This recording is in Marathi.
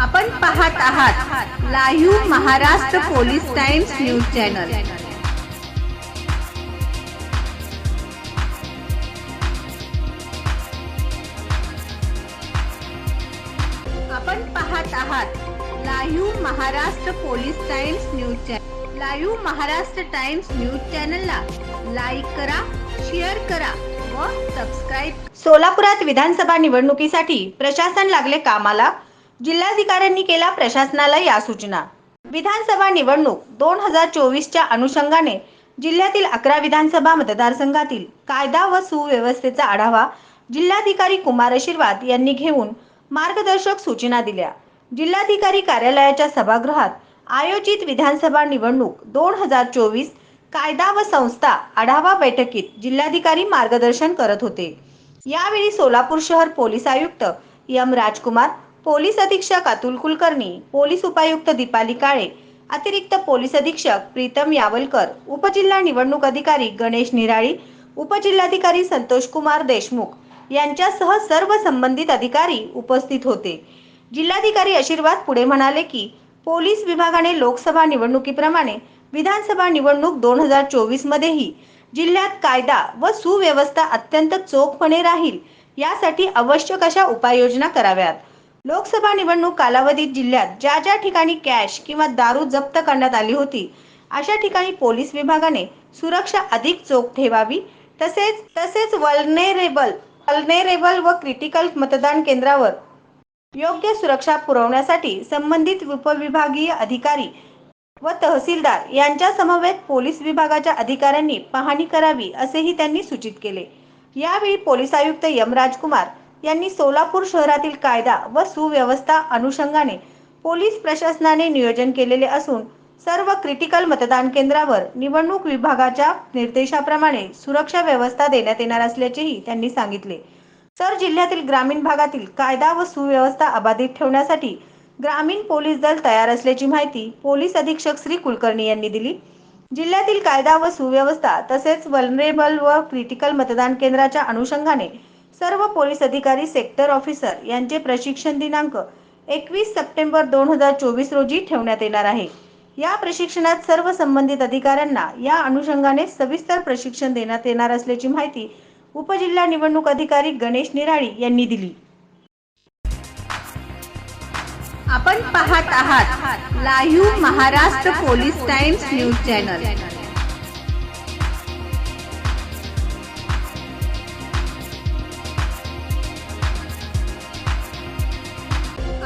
आपण पाहत आहात Live Maharashtra Police Times News channel. आपण पाहत आहात Live Maharashtra Police Times News channel Live Maharashtra Times News चॅनलला लाईक करा शेअर करा व सबस्क्राईब सोलापुरात विधानसभा निवडणुकीसाठी प्रशासन लागले कामाला जिल्हाधिकाऱ्यांनी केला प्रशासनाला या सूचना. विधानसभा निवडणूक दोन हजार चोवीसच्या अनुषंगाने जिल्ह्यातील अकरा विधानसभा मतदारसंघातील कायदा व सुव्यवस्थेचा आढावा जिल्हाधिकारी कुमार आशीर्वाद यांनी घेऊन मार्गदर्शक सूचना दिल्या. जिल्हाधिकारी कार्यालयाच्या सभागृहात आयोजित विधानसभा निवडणूक दोन हजार चोवीस कायदा व संस्था आढावा बैठकीत जिल्हाधिकारी मार्गदर्शन करत होते. यावेळी सोलापूर शहर पोलीस आयुक्त एम राजकुमार पोलीस अधीक्षक अतुल कुलकर्णी पोलीस उपायुक्त दीपाली काळे अतिरिक्त पोलीस अधीक्षक प्रीतम यावलकर उपजिल्हा निवडणूक अधिकारी गणेश निराळी उपजिल्हाधिकारी संतोष कुमार देशमुख यांच्यासह सर्व संबंधित अधिकारी उपस्थित होते. जिल्हाधिकारी आशीर्वाद पुढे म्हणाले की पोलीस विभागाने लोकसभा निवडणुकीप्रमाणे विधानसभा निवडणूक दोन हजार चोवीस मध्येही जिल्ह्यात कायदा व सुव्यवस्था अत्यंत चोखपणे राहील यासाठी आवश्यक अशा उपाययोजना कराव्यात? लोकसभा निवडणूक कालावधीत जिल्ह्यात ज्या ज्या ठिकाणी कॅश किंवा दारू जप्त करण्यात आली होती अशा ठिकाणी पोलीस विभागाने सुरक्षा अधिक चोख ठेवावी तसेच तसेच वल्नेरेबल वल्नेरेबल व क्रिटिकल मतदान केंद्रावर योग्य सुरक्षा पुरवण्यासाठी संबंधित उपविभागीय अधिकारी व तहसीलदार यांच्या समवेत पोलीस विभागाच्या अधिकाऱ्यांनी पाहणी करावी असेही त्यांनी सूचित केले. यावेळी पोलीस आयुक्त यम राजकुमार यांनी सोलापूर शहरातील कायदा व सुव्यवस्था अनुषंगाने पोलीस प्रशासनाने नियोजन केलेले असून सर्व क्रिटिकल मतदान केंद्रावर निवडणूक विभागाच्या निर्देशाप्रमाणे सुरक्षा व्यवस्था देण्यात येणार असल्याचेही त्यांनी सांगितले. तर जिल्ह्यातील ग्रामीण भागातील कायदा व सुव्यवस्था अबाधित ठेवण्यासाठी ग्रामीण पोलीस दल तयार असल्याची माहिती पोलीस अधीक्षक श्री कुलकर्णी यांनी दिली. जिल्ह्यातील कायदा व सुव्यवस्था तसेच वल्नरेबल व क्रिटिकल मतदान केंद्राच्या अनुषंगाने सर्व पोलीस अधिकारी सेक्टर ऑफिसर यांचे प्रशिक्षण दिनांक एकवीस सप्टेंबर दोन हजार चोवीस रोजी ठेवण्यात येणार आहे. या प्रशिक्षणात सर्व संबंधित अधिकाऱ्यांना या अनुषंगाने सविस्तर प्रशिक्षण देण्यात येणार असल्याची माहिती उपजिल्हा निवडणूक अधिकारी गणेश निराळी यांनी दिली. आपण पाहत आहात Live Maharashtra Police Times News channel.